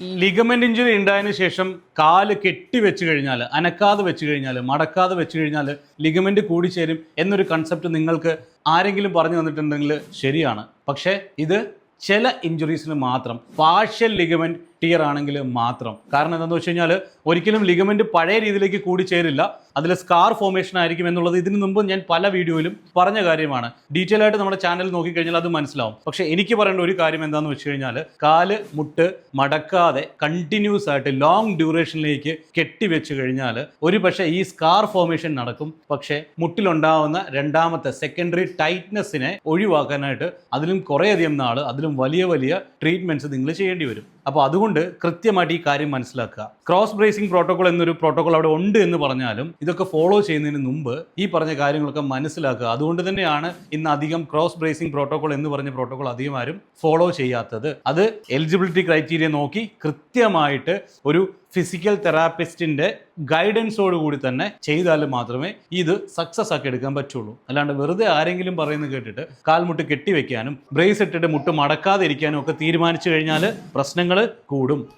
Ligament injury ഉണ്ടായതിനു ശേഷം കാൽ കെട്ടി വെച്ച് കഴിഞ്ഞാൽ അനക്കാതെ വെച്ച് കഴിഞ്ഞാൽ മടക്കാതെ വെച്ച് കഴിഞ്ഞാൽ ലിഗമെന്റ് കൂടിച്ചേരും എന്നൊരു കൺസെപ്റ്റ് നിങ്ങൾക്ക് ആരെങ്കിലും പറഞ്ഞു തന്നിട്ടുണ്ടെങ്കിൽ ശരിയാണ്. പക്ഷേ ഇത് ചില ഇഞ്ചുറീസിന് മാത്രം പാർഷ്യൽ ലിഗമെന്റ് ടിയർ ആണെങ്കിൽ മാത്രം. കാരണം എന്താണെന്ന് വെച്ച് കഴിഞ്ഞാൽ ഒരിക്കലും ലിഗമെന്റ് പഴയ രീതിയിലേക്ക് കൂടി ചേരില്ല. അതിൽ സ്കാർ ഫോർമേഷൻ ആയിരിക്കും എന്നുള്ളത് ഇതിനു മുമ്പ് ഞാൻ പല വീഡിയോയിലും പറഞ്ഞ കാര്യമാണ്. ഡീറ്റെയിൽ ആയിട്ട് നമ്മുടെ ചാനൽ നോക്കിക്കഴിഞ്ഞാൽ അത് മനസ്സിലാവും. പക്ഷെ എനിക്ക് പറയേണ്ട ഒരു കാര്യം എന്താണെന്ന് വെച്ച് കഴിഞ്ഞാൽ കാൽ മുട്ട് മടക്കാതെ കണ്ടിന്യൂസ് ആയിട്ട് ലോങ് ഡ്യൂറേഷനിലേക്ക് കെട്ടിവെച്ച് കഴിഞ്ഞാൽ ഒരു പക്ഷേ ഈ സ്കാർ ഫോർമേഷൻ നടക്കും. പക്ഷേ മുട്ടിലുണ്ടാവുന്ന രണ്ടാമത്തെ സെക്കൻഡറി ടൈറ്റ്നെസ്സിനെ ഒഴിവാക്കാനായിട്ട് അതിലും കുറേയധികം നാൾ വലിയ വലിയ ട്രീറ്റ്മെന്റ്സ് നിങ്ങൾ ചെയ്യേണ്ടി വരും. അപ്പോൾ അതുകൊണ്ട് കൃത്യമായിട്ട് ഈ കാര്യം മനസ്സിലാക്കുക. ക്രോസ് ബ്രേസിംഗ് പ്രോട്ടോകോൾ എന്നൊരു പ്രോട്ടോകോൾ അവിടെ ഉണ്ട് എന്ന് പറഞ്ഞാലും ഇതൊക്കെ ഫോളോ ചെയ്യുന്നതിന് മുമ്പ് ഈ പറഞ്ഞ കാര്യങ്ങളൊക്കെ മനസ്സിലാക്കുക. അതുകൊണ്ട് തന്നെയാണ് ഇന്ന് അധികം ക്രോസ് ബ്രേസിംഗ് പ്രോട്ടോകോൾ എന്ന് പറഞ്ഞ പ്രോട്ടോകോൾ അധികം ആരും ഫോളോ ചെയ്യാത്തത്. അത് എലിജിബിലിറ്റി ക്രൈറ്റീരിയ നോക്കി കൃത്യമായിട്ട് ഒരു ഫിസിക്കൽ തെറാപ്പിസ്റ്റിന്റെ ഗൈഡൻസോട് കൂടി തന്നെ ചെയ്താൽ മാത്രമേ ഇത് സക്സസ് ആക്കി എടുക്കാൻ പറ്റുള്ളൂ. അല്ലാണ്ട് വെറുതെ ആരെങ്കിലും പറയുന്നത് കേട്ടിട്ട് കാൽമുട്ട് കെട്ടിവെക്കാനും ബ്രേസ് ഇട്ടിട്ട് മുട്ട് മടക്കാതെ ഇരിക്കാനും ഒക്കെ തീരുമാനിച്ചു കഴിഞ്ഞാൽ കൂടും.